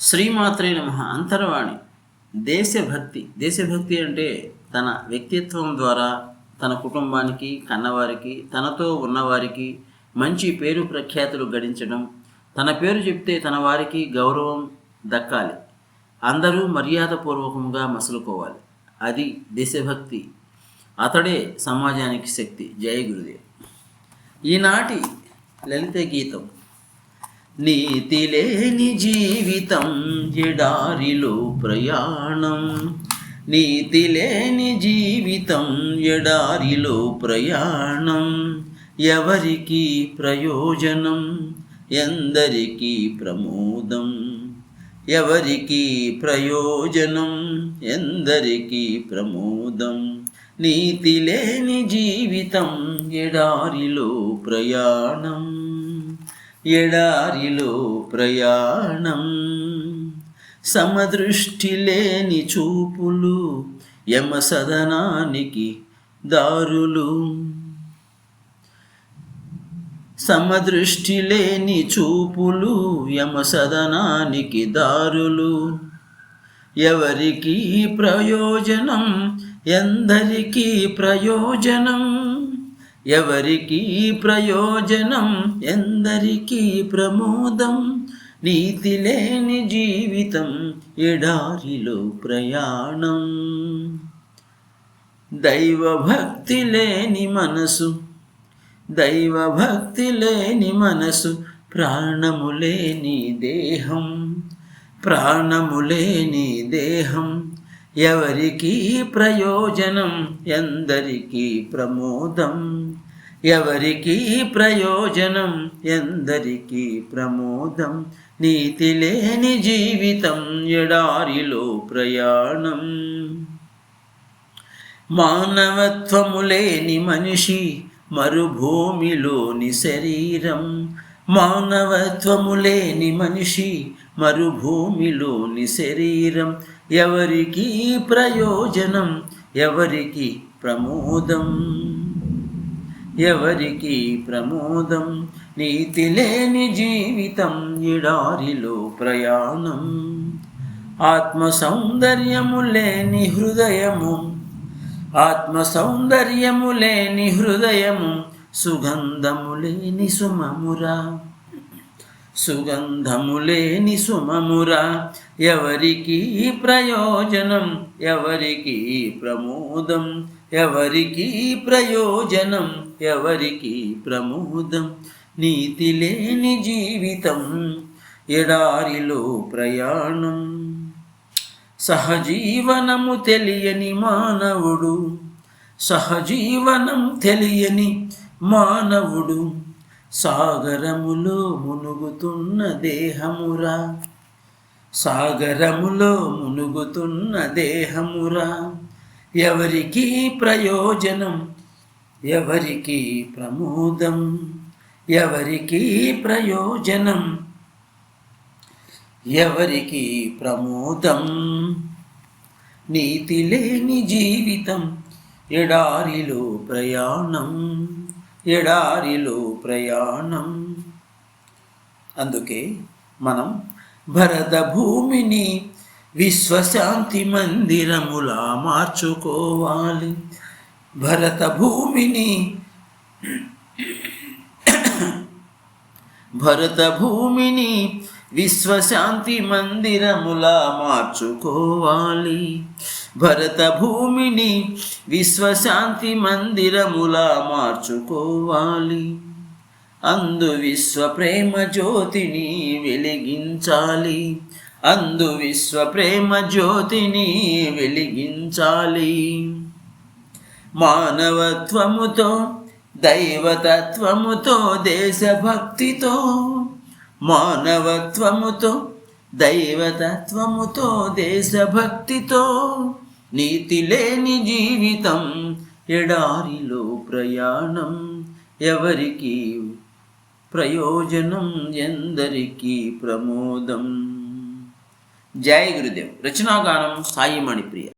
శ్రీమాత్రే నమ అంతర్వాణి. దేశభక్తి. దేశభక్తి అంటే తన వ్యక్తిత్వం ద్వారా తన కుటుంబానికి కన్నవారికి తనతో ఉన్నవారికి మంచి పేరు ప్రఖ్యాతులు గడించడం తన పేరు చెప్తే తన వారికి గౌరవం దక్కాలి. అందరూ మర్యాదపూర్వకంగా మసులుకోవాలి. అది దేశభక్తి. అతడే సమాజానికి శక్తి. జయ గురుదేవ్. ఈనాటి లలిత గీతం నీతి లేని జీవితం ఎడారిలో ప్రయాణం. నీతి లేని జీవితం ఎడారిలో ప్రయాణం. ఎవరికి ప్రయోజనం? ఎందరికీ ప్రమోదం? ఎవరికి ప్రయోజనం? ఎందరికీ ప్రమోదం? నీతి లేని జీవితం ఎడారిలో ప్రయాణం. ఎడారిలో ప్రయాణం సమదృష్టి లేని చూపులు యమ సదనానికి దారులు. సమదృష్టి లేని చూపులు యమ సదనానికి దారులు. ఎవరికి ప్రయోజనం ఎందరికీ ప్రయోజనం? ఎవరికి ప్రయోజనం ఎందరికీ ప్రమోదం? నీతి లేని జీవితం ఎడారిలో ప్రయాణం. దైవభక్తి లేని మనసు దైవభక్తి లేని మనసు ప్రాణము లేని దేహం ప్రాణము లేని దేహం. ఎవరికీ ప్రయోజనం ఎందరికీ ప్రమోదం? ఎవరికి ప్రయోజనం ఎందరికీ ప్రమోదం. నీతి లేని జీవితం ఎడారిలో ప్రయాణం. మానవత్వము లేని మనిషి మరుభూమిలోని శరీరం. మానవత్వము లేని మనిషి మరుభూమిలోని శరీరం. ఎవరికి ప్రయోజనం ఎవరికి ప్రమోదం. ఎవరికి ప్రమోదం? నీతి లేని జీవితం ఎడారిలో ప్రయాణం. ఆత్మ సౌందర్యము లేని హృదయము. ఆత్మ సౌందర్యము లేని హృదయము. సుగంధము లేని సుమమురా. సుగంధము లేని సుమమురా. ఎవరికి ప్రయోజనం? ఎవరికి ప్రమోదం? ఎవరికి ప్రయోజనం ఎవరికి ప్రమోదం? నీతి లేని జీవితం ఎడారిలో ప్రయాణం. సహజీవనము తెలియని మానవుడు సహజీవనం తెలియని మానవుడు సాగరములో మునుగుతున్న దేహమురా. సాగరములో మునుగుతున్న దేహమురా. ఎవరికి ప్రయోజనం? ఎవరికి ప్రమోదం? ఎవరికి ప్రయోజనం? ఎవరికి ప్రమోదం? నీతి లేని జీవితం ఎడారిలో ప్రయాణం ఎడారిలో ప్రయాణం. అందుకే మనం భరత భూమిని విశ్వశాంతి మందిరములా మార్చుకోవాలి. భరత భూమిని భరత భూమిని విశ్వశాంతి మందిరములా మార్చుకోవాలి. భరత భూమిని విశ్వశాంతి మందిరములా మార్చుకోవాలి. అందు విశ్వ ప్రేమ జ్యోతిని వెలిగించాలి. అందు విశ్వ ప్రేమ జ్యోతిని వెలిగించాలి. మానవత్వముతో దైవతత్వముతో దేశభక్తితో మానవత్వముతో దైవతత్వముతో దేశభక్తితో నీతి లేని జీవితం ఎడారిలో ప్రయాణం ఎవరికి ప్రయోజనం ఎందరికీ ప్రమోదం. జయ గురుదేవ్. రచనాగానం సాయి మణిప్రియ.